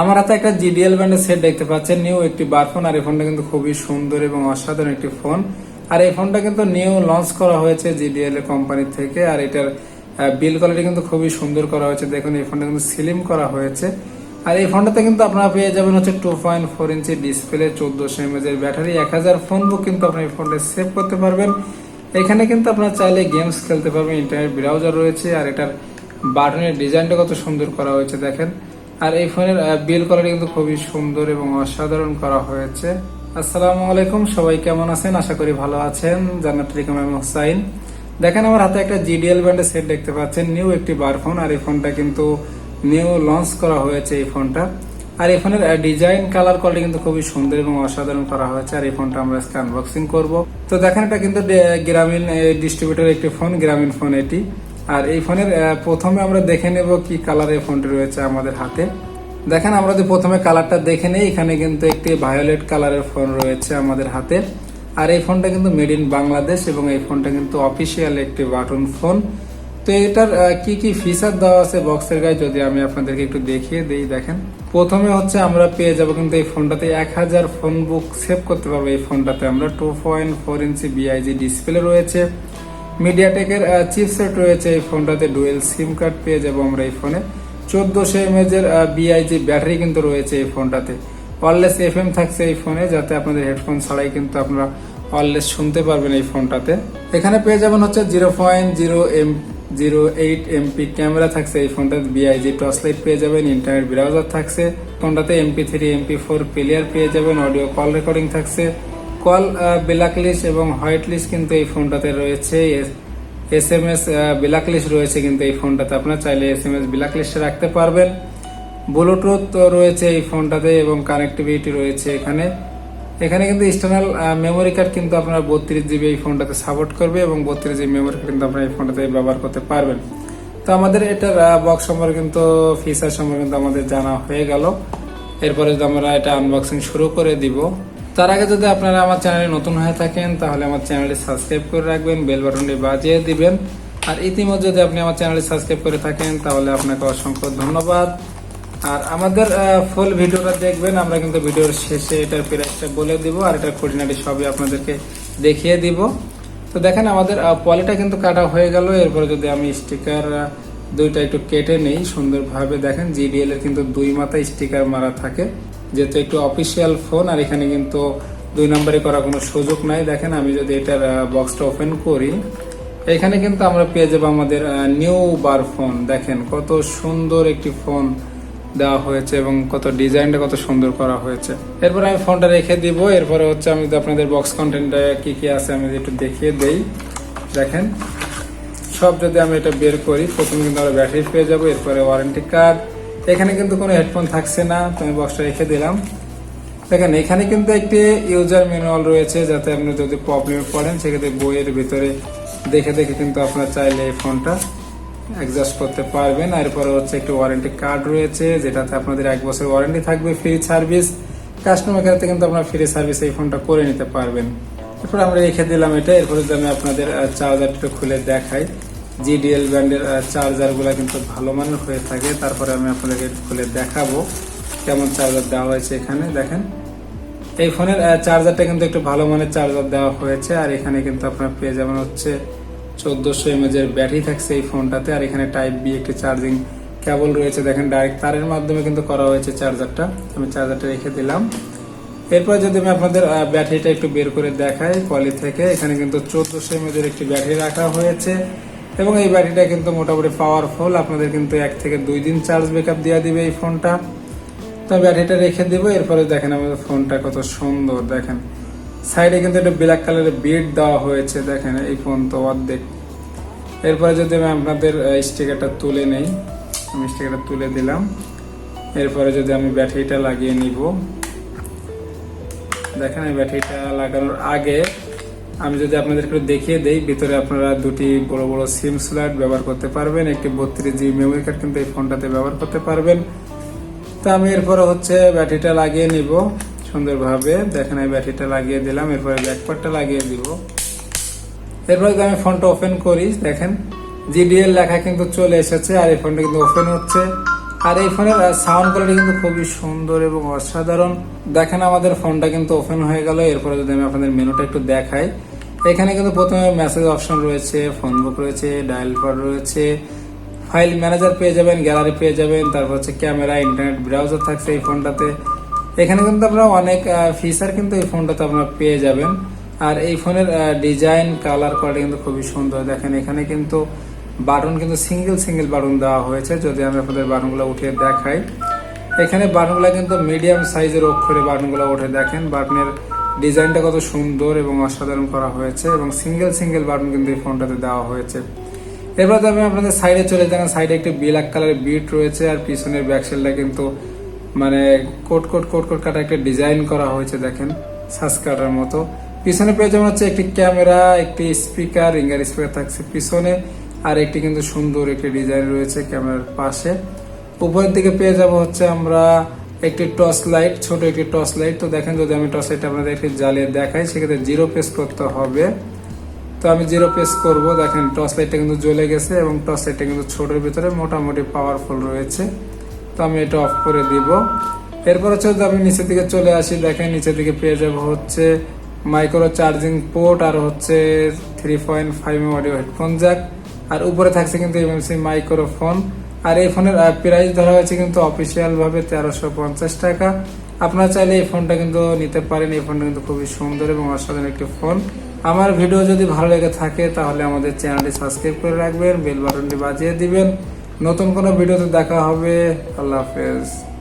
আমার হাতে একটা জিডিএল ব্র্যান্ডের সেট দেখতে পাচ্ছেন। নিউ একটি বার ফোন আর এই ফোনটা কিন্তু খুবই সুন্দর এবং অসাধারণ একটি ফোন আর এই ফোনটা কিন্তু নিউ লঞ্চ করা হয়েছে জিডিএল কোম্পানি থেকে, আর এটার বিল কোয়ালিটি কিন্তু খুবই সুন্দর করা হয়েছে। দেখুন, এই ফোনটা কিন্তু স্লিম করা হয়েছে। আর এই ফোনটাতে কিন্তু আপনারা পেয়ে যাবেন হচ্ছে two point four inch display চোদ্দশো এমএজ এর ব্যাটারি এক হাজার ফোন বুক কিন্তু আপনি এই ফোনটা সেভ করতে পারবেন। এখানে কিন্তু আপনারা চাইলে গেমস খেলতে পারবেন ইন্টারনেট ব্রাউজার রয়েছে, আর এটার বাটনের ডিজাইনটা কত সুন্দর করা হয়েছে, দেখেন। আর এই ফোনের বিল কোয়ালিটি কিন্তু খুবই সুন্দর এবং অসাধারণ করা হয়েছে। আসসালামু আলাইকুম, সবাই কেমন আছেন? আশা করি ভালো আছেন। জান্নাত রিকম হোসাইন দেখেন, আমার হাতে একটা জিডিএল ব্র্যান্ডের সেট দেখতে পাচ্ছেন। নিউ একটি বার ফোন, আর এই ফোনটা কিন্তু নিউ লঞ্চ করা হয়েছে এই ফোনটা। আর এই ফোনের ডিজাইন, কালার কোয়ালিটি কিন্তু খুবই সুন্দর এবং অসাধারণ করা হয়েছে। আর এই ফোনটা আমরা আজকে আনবক্সিং করব। তো দেখেন, এটা কিন্তু গ্রামীণ ডিস্ট্রিবিউটর একটি ফোন, গ্রামীণ ফোন এটি। আর এই ফোনের প্রথমে আমরা দেখে নেব কি কালারের ফোনটি রয়েছে আমাদের হাতে। দেখেন, আমরা যদি প্রথমে কালারটা দেখে নেই, এখানে কিন্তু একটি ভায়োলেট কালারের ফোন রয়েছে আমাদের হাতে। আর এই ফোনটা কিন্তু মেড ইন বাংলাদেশ এবং এই ফোনটা কিন্তু অফিসিয়াল একটি বাটন ফোন তো এটার কি কি ফিচার দেওয়া আছে বক্সের গায়ে যদি আমি আপনাদেরকে একটু দেখিয়ে দিই, দেখেন। প্রথমে হচ্ছে আমরা পেয়ে যাব কিন্তু এই ফোনটাতে এক হাজার ফোন বুক সেভ করতে পারব। এই ফোনটাতে আমরা two point four inch B I G display রয়েছে। মিডিয়াটেকের চিপসেট রয়েছে এই ফোনটাতে ডুয়েল সিম কার্ড পেয়ে যাব আমরা এই ফোনে। চোদ্দশো এমএজ এর বিআইজি ব্যাটারি কিন্তু রয়েছে এই ফোনটাতে। ওয়ারলেস এফ এম থাকছে এই ফোনে, যাতে আপনাদের হেডফোন ছাড়াই কিন্তু আপনারা ওয়ারলেস শুনতে পারবেন এই ফোনটাতে। এখানে পেয়ে যাবেন হচ্ছে zero point zero M zero eight MP camera থাকছে এই ফোনটাতে বিআইজি টর্চ লাইট পেয়ে যাবেন ইন্টারনেট ব্রাউজার থাকছে। ফোনটাতে MP three MP four player পেয়ে যাবেন অডিও কল রেকর্ডিং থাকছে। কল ব্ল্যাক লিস্ট এবং হোয়াইট লিস্ট কিন্তু এই ফোনটাতে রয়েছে। S M S black list রয়েছে কিন্তু এই ফোনটাতে। আপনার চাইলে এস এম এস ব্ল্যাক লিস্টে রাখতে পারবেন। ব্লুটুথ রয়েছে এই ফোনটাতে এবং কানেক্টিভিটি রয়েছে এখানে। এখানে কিন্তু এক্সটার্নাল মেমোরি কার্ড কিন্তু আপনার বত্রিশ জিবি এই ফোনটাতে সাপোর্ট করবে এবং বত্রিশ জিবি মেমোরি কার্ড কিন্তু আপনার এই ফোনটাতে ব্যবহার করতে পারবেন। তো আমাদের এটার বক্স সম্পর্কে কিন্তু ফিচার সম্পর্কে কিন্তু আমাদের জানা হয়ে গেল। এরপরে যদি আমরা এটা আনবক্সিং শুরু করে দিব। তার আগে যদি আপনারা আমার চ্যানেলে নতুন হয়ে থাকেন, তাহলে আমার চ্যানেলটি সাবস্ক্রাইব করে রাখবেন, বেল বাটনটি বাজিয়ে দিবেন। আর ইতিমধ্যে যদি আপনি আমার চ্যানেলটি সাবস্ক্রাইব করে থাকেন, তাহলে আপনাকে অসংখ্য ধন্যবাদ। আর আমাদের ফুল ভিডিওটা দেখবেন, আমরা কিন্তু ভিডিওর শেষে এটার প্রাইসটা বলে দিব, আর এটার খুঁটিনাটি সবই আপনাদেরকে দেখিয়ে দিব। তো দেখেন, আমাদের পলিটা কিন্তু কাটা হয়ে গেল, এরপরে যদি আমি স্টিকার দুইটা একটু কেটে নেই, সুন্দরভাবে দেখেন জিডিএল এর কিন্তু দুই মাথায় স্টিকার মারা থাকে। যেহেতু একটু অফিসিয়াল ফোন আর এখানে কিন্তু দুই নম্বরে করার কোনো সুযোগ নাই। দেখেন, আমি যদি এটার বক্সটা ওপেন করি, এখানে কিন্তু আমরা পেয়ে যাব আমাদের নিউ বার ফোন দেখেন, কত সুন্দর একটি ফোন দেওয়া হয়েছে এবং কত ডিজাইনটা কত সুন্দর করা হয়েছে। এরপর আমি ফোনটা রেখে দিব। এরপরে হচ্ছে আমি আপনাদের বক্স কন্টেন্টটা কি কি আছে, আমি একটু দেখিয়ে দেই। দেখেন সব যদি আমি এটা বের করি, প্রথমে কিন্তু আমরা ব্যাটারি পেয়ে যাব, এরপরে ওয়ারেন্টি কার্ড এখানে কিন্তু কোনো হেডফোন থাকছে না, তো আমি বক্সটা রেখে দিলাম। দেখেন, এখানে কিন্তু একটি ইউজার ম্যানুয়াল রয়েছে, যাতে আপনি যদি প্রবলেমে পড়েন, সেক্ষেত্রে বইয়ের ভিতরে দেখে দেখে কিন্তু আপনার চাইলে এই ফোনটা অ্যাডজাস্ট করতে পারবেন। আর এরপরে হচ্ছে একটি ওয়ারেন্টি কার্ড রয়েছে, যেটাতে আপনাদের এক বছর ওয়ারেন্টি থাকবে ফ্রি সার্ভিস কাস্টমার কেয়ার থেকে কিন্তু আপনারা ফ্রি সার্ভিস এই ফোনটা করে নিতে পারবেন। এরপর আমরা রেখে দিলাম এটা। এরপরে আমি আপনাদের চার্জারটা খুলে দেখাই। জিডিএল ব্র্যান্ডের চার্জারগুলো কিন্তু ভালো মানের হয়ে থাকে। তারপরে আমি আপনাদেরকে খুলে দেখাবো কেমন চার্জার দেওয়া হয়েছে এখানে। দেখেন, এই ফোনের চার্জারটা কিন্তু একটু ভালো মানের চার্জার দেওয়া হয়েছে। আর এখানে কিন্তু আপনার পেয়ে যাবেন হচ্ছে চোদ্দোশো এমএজ এর ব্যাটারি থাকছে এই ফোনটাতে। আর এখানে টাইপ বি একটি চার্জিং কেবল রয়েছে। দেখেন ডাইরেক্ট তারের মাধ্যমে কিন্তু করা হয়েছে চার্জারটা আমি চার্জারটা রেখে দিলাম। এরপর যদি আমি আপনাদের ব্যাটারিটা একটু বের করে দেখাই পলি থেকে, এখানে কিন্তু চোদ্দশো এমএজ এর একটি ব্যাটারি রাখা হয়েছে। এবং এই ব্যাটারিটা কিন্তু মোটামুটি পাওয়ারফুল আপনাদের কিন্তু এক থেকে দুই দিন চার্জ ব্যাকআপ দিয়ে দিবে এই ফোনটা। তো ব্যাটারিটা রেখে দেবো, এরপরে দেখেন আমাদের ফোনটা কত সুন্দর, দেখেন। সাইডে কিন্তু একটা ব্ল্যাক কালারের বেড দেওয়া হয়েছে, দেখেন এই ফোন তো অর্ধেক। এরপরে যদি আমি আপনাদের স্টিকারটা তুলে নেই, আমি স্টিকারটা তুলে দিলাম। এরপরে যদি আমি ব্যাটারিটা লাগিয়ে নিব দেখেন এই ব্যাটারিটা লাগানোর আগে আমি যদি আপনাদের একটু দেখিয়ে দেই, ভিতরে আপনারা দুটি বড় বড় সিম স্লট ব্যবহার করতে পারবেন, একটি বত্রিশ জিবি মেমোরি কার্ড কিন্তু এই ফোনটাতে ব্যবহার করতে পারবেন। তো আমি এরপরে হচ্ছে ব্যাটারিটা লাগিয়ে নিব সুন্দরভাবে। দেখেন এই ব্যাটারিটা লাগিয়ে দিলাম, এরপরে ব্যাকপার্টটা লাগিয়ে দিব। এরপরে আমি ফোনটা ওপেন করি, দেখেন জিডিএল লেখা কিন্তু চলে এসেছে, আর এই ফোনটা কিন্তু ওপেন হচ্ছে। আর এই ফোনের সাউন্ড কোয়ালিটি কিন্তু খুবই সুন্দর এবং অসাধারণ। দেখেন আমাদের ফোনটা কিন্তু ওপেন হয়ে গেল। এরপরে যদি আমি আপনাদের মেনুটা একটু দেখাই, এখানে কিন্তু প্রথমে মেসেজ অপশন রয়েছে ফোন বুক রয়েছে ডায়াল পাড রয়েছে ফাইল ম্যানেজার পেয়ে যাবেন গ্যালারি পেয়ে যাবেন, তারপর হচ্ছে ক্যামেরা ইন্টারনেট ব্রাউজার থাকছে এই ফোনটাতে এখানে কিন্তু আপনারা অনেক ফিচার কিন্তু এই ফোনটাতে আপনারা পেয়ে যাবেন। আর এই ফোনের ডিজাইন কালার কোয়ালিটি কিন্তু খুবই সুন্দর। দেখেন এখানে কিন্তু বাটন কিন্তু সিঙ্গেল সিঙ্গেল বাটন দেওয়া হয়েছে। যদি আমি আপনাদের বাটনগুলো উঠিয়ে দেখাই, এখানে বাটনগুলো কিন্তু মিডিয়াম সাইজের অক্ষরে বাটনগুলো উঠে দেখেন। বাটনের ডিজাইনটা কত সুন্দর এবং অসাধারণ করা হয়েছে এবং সিঙ্গেল সিঙ্গেল বাটন কিন্তু এই ফোনটাতে দেওয়া হয়েছে। এবার তো আমি আপনাদের সাইডে চলে যান, সাইডে একটি ব্ল্যাক কালারের বিট রয়েছে আর পিছনের ব্যাকসেলটা কিন্তু মানে কোট কোট কোট কোট কাটা একটা ডিজাইন করা হয়েছে দেখেন সাস কাটার মতো। পিছনে পেয়ে যেমন হচ্ছে একটি ক্যামেরা, একটি স্পিকার, রিঙ্গার স্পিকার থাকছে পিছনে। আর একটি কিন্তু সুন্দর একটি ডিজাইন রয়েছে ক্যামেরার পাশে। উপরের দিকে পেয়ে যাব হচ্ছে আমরা একটি টর্চ লাইট, ছোট একটি টর্চ লাইট। তো দেখেন যদি আমি টর্চ লাইট আপনাদের একটি জ্বালিয়ে দেখাই, সেক্ষেত্রে জিরো পেস করতে হবে। তো আমি জিরো পেস করব। দেখেন টর্চ লাইটটা কিন্তু জ্বলে গেছে এবং টর্চ লাইটটা কিন্তু ছোটোর ভিতরে মোটামুটি পাওয়ারফুল রয়েছে। তো আমি এটা অফ করে দিব। এরপর হচ্ছে যদি আমি নিচের দিকে চলে আসি, দেখেন নিচের দিকে পেয়ে যাব হচ্ছে মাইক্রো চার্জিং পোর্ট আর হচ্ছে three point five audio headphone jack আর উপরে থাকছে কিন্তু এমএমসি মাইক্রোফোন। আর এই ফোনের প্রাইস ধরা হয়েছে কিন্তু অফিসিয়াল ভাবে তেরোশো পঞ্চাশ টাকা। আপনারা চাইলে এই ফোনটা কিন্তু নিতে পারেন। এই ফোনটা কিন্তু খুবই সুন্দর এবং অসাধারণ একটি ফোন। আমার ভিডিও যদি ভালো লেগে থাকে তাহলে আমাদের চ্যানেলটি সাবস্ক্রাইব করে রাখবেন, বেল বাটনটি বাজিয়ে দিবেন। নতুন কোনো ভিডিওতে দেখা হবে। আল্লাহ হাফেজ।